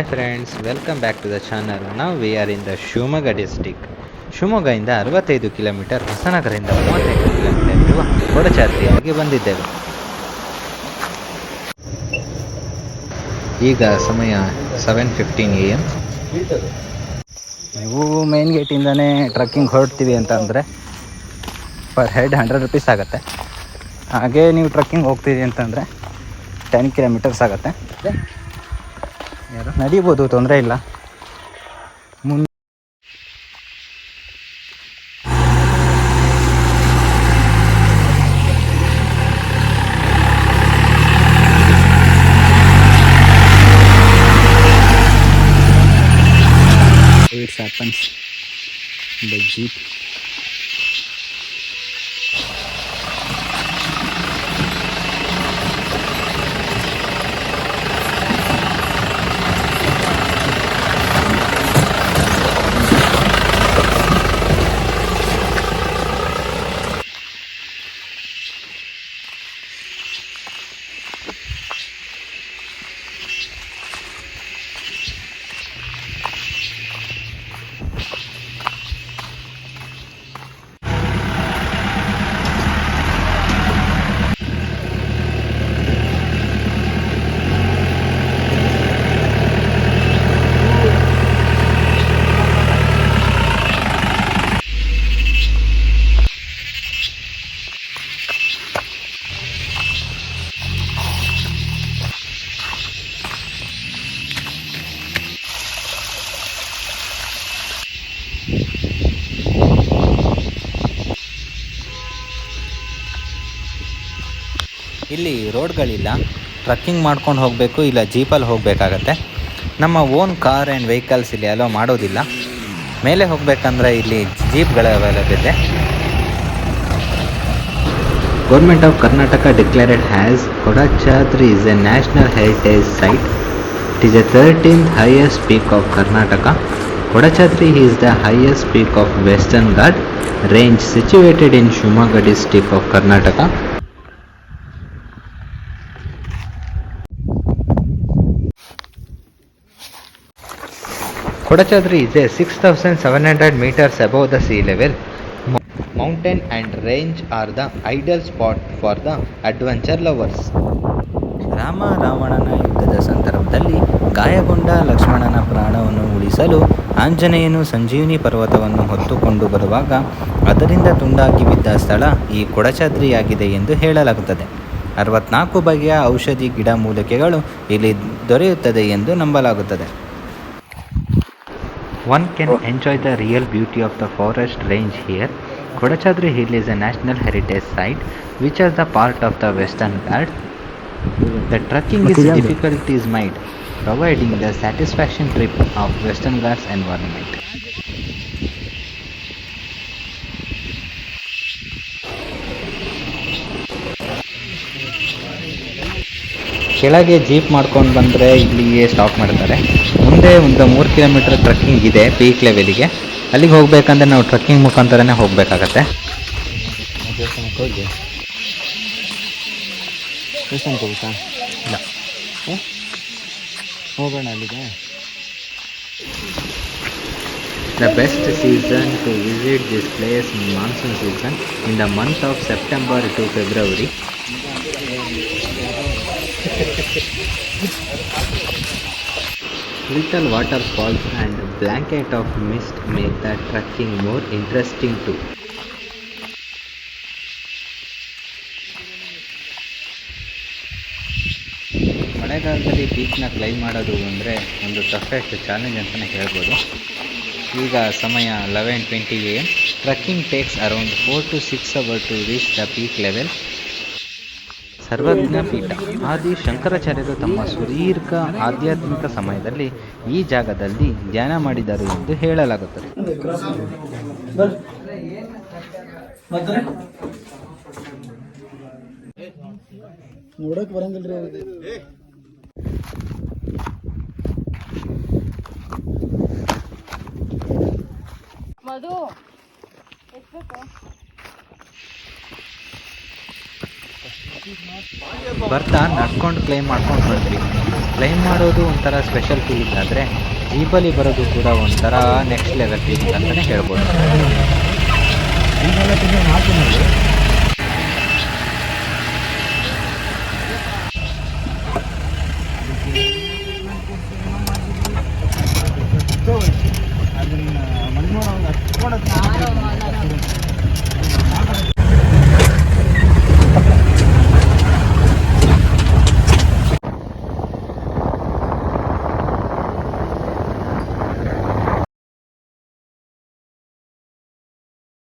Hi friends welcome back to the channel ನಾವು we are in the Shivamogga district ಶಿವಮೊಗ್ಗದಿಂದ ಅರವತ್ತೈದು kilometre ಹೊಸನಗರದಿಂದ ಮೂವತ್ತೈದು kilometre ಇರುವ ಕೊಡಚಾದ್ರಿಯಾಗಿ ಬಂದಿದ್ದೇವೆ. ಈಗ ಸಮಯ ಸೆವೆನ್ ಫಿಫ್ಟೀನ್ ಎ ಎಂ ನೀವು ಮೇನ್ ಗೇಟಿಂದನೇ ಟ್ರಕ್ಕಿಂಗ್ ಹೊರಡ್ತೀವಿ ಅಂತ ಅಂದರೆ ಪರ್ ಹೆಡ್ ಹಂಡ್ರೆಡ್ ರುಪೀಸ್ ಆಗುತ್ತೆ. ಹಾಗೆ ನೀವು ಟ್ರಕ್ಕಿಂಗ್ ಹೋಗ್ತೀವಿ ಅಂತಂದರೆ ಟೆನ್ ಕಿಲೋಮೀಟರ್ಸ್ ಆಗುತ್ತೆ. ನಡೀಬೋದು ತೊಂದರೆ ಇಲ್ಲ ಮುನ್ ಇಟ್ಸ್ ಹ್ಯಾಪನ್ಸ್ ದ ಜೀಪ್ ಇಲ್ಲಿ ರೋಡ್ಗಳಿಲ್ಲ. ಟ್ರಕ್ಕಿಂಗ್ ಮಾಡ್ಕೊಂಡು ಹೋಗಬೇಕು, ಇಲ್ಲ ಜೀಪಲ್ಲಿ ಹೋಗಬೇಕಾಗತ್ತೆ. ನಮ್ಮ ಓನ್ ಕಾರ್ ಆ್ಯಂಡ್ ವೆಹಿಕಲ್ಸ್ ಇಲ್ಲಿ ಅಲೋ ಮಾಡೋದಿಲ್ಲ. ಮೇಲೆ ಹೋಗಬೇಕಂದ್ರೆ ಇಲ್ಲಿ ಜೀಪ್ಗಳ ಇದೆ. Government of Karnataka declared has Kodachadri is a national heritage site it is a thirteenth highest peak of Karnataka Kodachadri is the highest peak of Western Ghat range situated in Shivamogga district of Karnataka Kodachadri is a 6,700 meters above sea level. Level Mountain and range are the ideal spot for the adventure lovers. Rama ರಾವಣನ ಯುದ್ಧದ ಸಂದರ್ಭದಲ್ಲಿ ಗಾಯಗೊಂಡ ಲಕ್ಷ್ಮಣನ ಪ್ರಾಣವನ್ನು ಉಳಿಸಲು ಆಂಜನೇಯನು ಸಂಜೀವಿನಿ ಪರ್ವತವನ್ನು ಹೊತ್ತುಕೊಂಡು ಬರುವಾಗ ಅದರಿಂದ ತುಂಡಾಗಿ ಬಿದ್ದ ಸ್ಥಳ ಈ ಕೊಡಚಾದ್ರಿಯಾಗಿದೆ ಎಂದು ಹೇಳಲಾಗುತ್ತದೆ ಅರವತ್ನಾಲ್ಕು ಬಗೆಯ ಔಷಧಿ ಗಿಡಮೂಲಿಕೆಗಳು ಇಲ್ಲಿ ದೊರೆಯುತ್ತದೆ ಎಂದು ನಂಬಲಾಗುತ್ತದೆ One can oh. enjoy the real beauty of the forest range here. Kodachadri Hill is a national heritage site which is the part of the Western Ghats. The trekking is difficult is made, providing the satisfaction trip of Western Ghats environment. ಕೆಳಗೆ jeep ಮಾಡ್ಕೊಂಡು ಬಂದರೆ ಇಲ್ಲಿಗೆ stop ಮಾಡ್ತಾರೆ. ಮುಂದೆ ಒಂದು ಮೂರು kilometre trekking ಇದೆ peak ಲೆವೆಲಿಗೆ ಅಲ್ಲಿಗೆ ಹೋಗಬೇಕಂದ್ರೆ ನಾವು ಟ್ರಕ್ಕಿಂಗ್ ಮುಖಾಂತರನೇ ಹೋಗಬೇಕಾಗತ್ತೆ. ಇಲ್ಲ. ಹೋಗೋಣ ಅಲ್ಲಿಗೆ. The best season to visit this place monsoon season in the month of September to February. Little waterfalls and blanket of mist make the trekking more interesting too. ಮಳೆಗಾಲದಲ್ಲಿ ಪೀಕ್ನ ಕ್ಲೈಮ್ ಮಾಡೋದು ಅಂದರೆ ಒಂದು ಟಫೆಸ್ಟ್ ಚಾಲೆಂಜ್ ಅಂತಲೇ ಹೇಳ್ಬೋದು. ಈಗ ಸಮಯ eleven twenty a m trekking takes around four to six hour to reach the peak level Sarvajna Peetha Adi ಶಂಕರಾಚಾರ್ಯರು ತಮ್ಮ ಸುದೀರ್ಘ ಆಧ್ಯಾತ್ಮಿಕ ಸಮಯದಲ್ಲಿ ಈ ಜಾಗದಲ್ಲಿ ಧ್ಯಾನ ಮಾಡಿದರು ಎಂದು ಹೇಳಲಾಗುತ್ತದೆ. ನೋಡಕ್ ಬರಂಗಿಲ್ರಿ ಅವ್ರಿಗೆ ಮಧು ಬರ್ತಾ ನಡ್ಕೊಂಡು ಕ್ಲೈಮ್ ಮಾಡ್ಕೊಂಡು ಬಂದ್ವಿ. ಕ್ಲೈಮ್ ಮಾಡೋದು ಒಂಥರ ಸ್ಪೆಷಲ್ ಫೀಲಿಂಗ್ ಆದರೆ ಜೀಪಲ್ಲಿ ಬರೋದು ಕೂಡ ಒಂಥರ ನೆಕ್ಸ್ಟ್ ಲೆವೆಲ್ ಫೀಲಿಂಗ್ ಅಂತಲೇ ಹೇಳ್ಬೋದು.